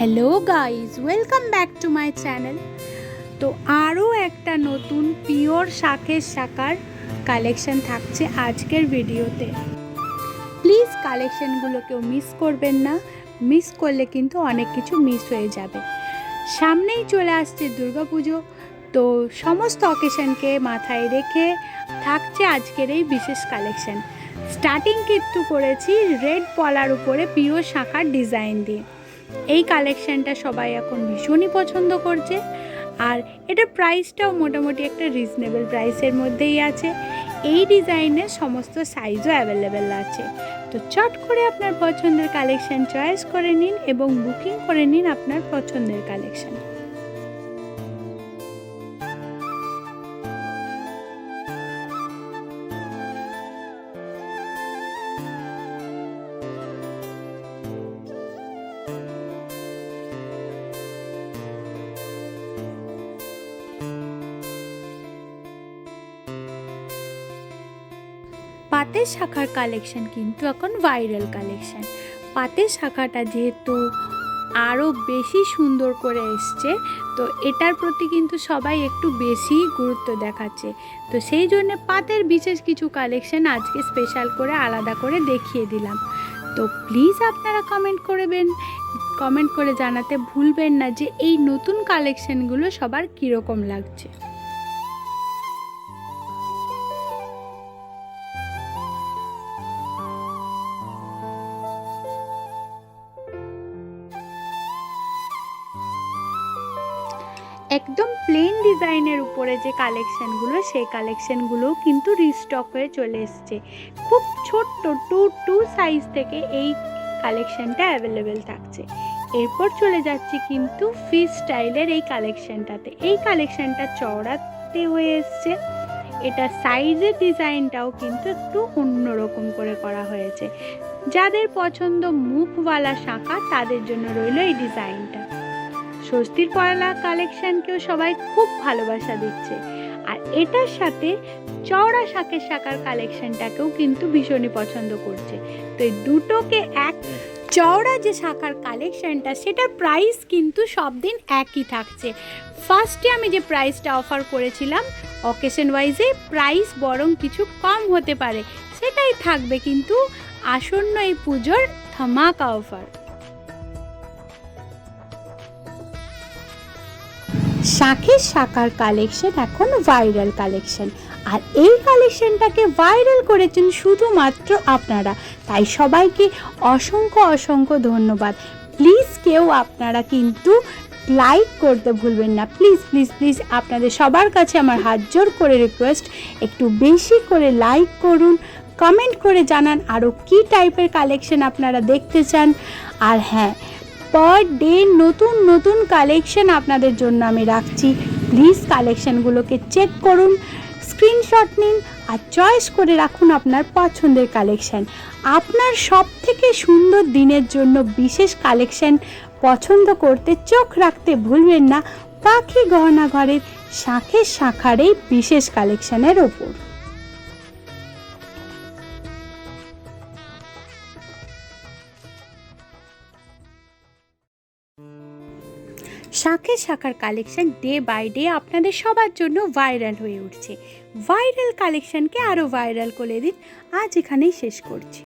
Hello guys welcome back to my channel তো আরও একটা নতুন পিওর শাকের শাকার কালেকশন থাকছে আজকের ভিডিওতে। প্লিজ কালেকশনগুলো কেউ মিস করবেন না। মিস করলে কিন্তু অনেক কিছু মিস হয়ে যাবে। সামনেই চলে আসছে দুর্গাপুজো তো সমস্ত অকেশনকে মাথায় রেখে থাকছে আজকের এই বিশেষ কালেকশন স্টার্টিং কিন্তু করেছি রেড পলার উপরে পিওর শাখার ডিজাইন দিয়ে। এই কালেকশানটা সবাই এখন ভীষণই পছন্দ করছে। আর এটা প্রাইসটাও মোটামুটি একটা রিজনেবল প্রাইসের মধ্যেই আছে। এই ডিজাইনের সমস্ত সাইজও অ্যাভেলেবেল আছে। তো চট করে আপনার পছন্দের কালেকশান চয়েস করে নিন এবং বুকিং করে নিন আপনার পছন্দের কালেকশান পাতের শাখার কালেকশন কিন্তু এখন ভাইরাল কালেকশন পাতের শাখাটা যেহেতু আরও বেশি সুন্দর করে এসছে, তো এটার প্রতি কিন্তু সবাই একটু বেশি গুরুত্ব দেখাচ্ছে। তো সেই জন্য পাতের বিশেষ কিছু কালেকশন আজকে স্পেশাল করে আলাদা করে দেখিয়ে দিলাম। তো প্লিজ আপনারা কমেন্ট করবেন। কমেন্ট করে জানাতে ভুলবেন না যে এই নতুন কালেকশনগুলো সবার কীরকম লাগছে। একদম প্লেন ডিজাইনের উপরে যে কালেকশানগুলো সেই কালেকশানগুলোও কিন্তু রিস্টক হয়ে চলে এসছে। খুব ছোট্ট টু টু সাইজ থেকে এই কালেকশানটা অ্যাভেলেবেল থাকছে। এরপর চলে যাচ্ছি কিন্তু ফিস স্টাইলের এই কালেকশানটাতে এই কালেকশানটা চওড়াতে হয়ে এসছে। এটা সাইজের ডিজাইনটাও কিন্তু একটু অন্যরকম করে করা হয়েছে। যাদের পছন্দ মুখওয়ালা শাঁখা, তাদের জন্য রইল এই ডিজাইনটা স্বস্তির পয়লা কালেকশনকেও সবাই খুব ভালোবাসা দিচ্ছে। আর এটার সাথে চওড়া শাকের শাকার কালেকশনটাকেও কিন্তু ভীষণই পছন্দ করছে। তো এই দুটোকে এক চওড়া যে শাখার কালেকশনটা, সেটার প্রাইস কিন্তু সব দিন একই থাকছে। ফার্স্টে আমি যে প্রাইসটা অফার করেছিলাম অকেশন ওয়াইজে প্রাইস বরং কিছু কম হতে পারে। সেটাই থাকবে কিন্তু আসন্ন এই পুজোর ধামাকা অফার শাখের শাখার কালেকশন এখন ভাইরাল কালেকশন আর এই কালেকশনটাকে ভাইরাল করেছেন শুধুমাত্র আপনারা। তাই সবাইকে অসংখ্য অসংখ্য ধন্যবাদ। প্লিজ কেউ আপনারা কিন্তু লাইক করতে ভুলবেন না। প্লিজ প্লিজ প্লিজ আপনাদের সবার কাছে আমার হাত জোর করে রিকোয়েস্ট একটু বেশি করে লাইক করুন কমেন্ট করে জানান আরও কী টাইপের কালেকশন আপনারা দেখতে চান। আর হ্যাঁ পার ডে নতুন নতুন কালেকশন আপনাদের জন্য আমি রাখছি। প্লিজ কালেকশনগুলোকে চেক করুন স্ক্রিনশট নিন আর চয়েস করে রাখুন আপনার পছন্দের কালেকশন আপনার সব থেকে সুন্দর দিনের জন্য বিশেষ কালেকশন পছন্দ করতে চোখ রাখতে ভুলবেন না, পাখি গহনা ঘরের শাঁখের শাখার এই বিশেষ কালেকশনের ওপর। শাঁখের শাখার কালেকশন ডে বাই ডে আপনাদের সবার জন্য ভাইরাল হয়ে উঠছে। ভাইরাল কালেকশনকে আরও ভাইরাল করে দিন। আজ এখানেই শেষ করছি।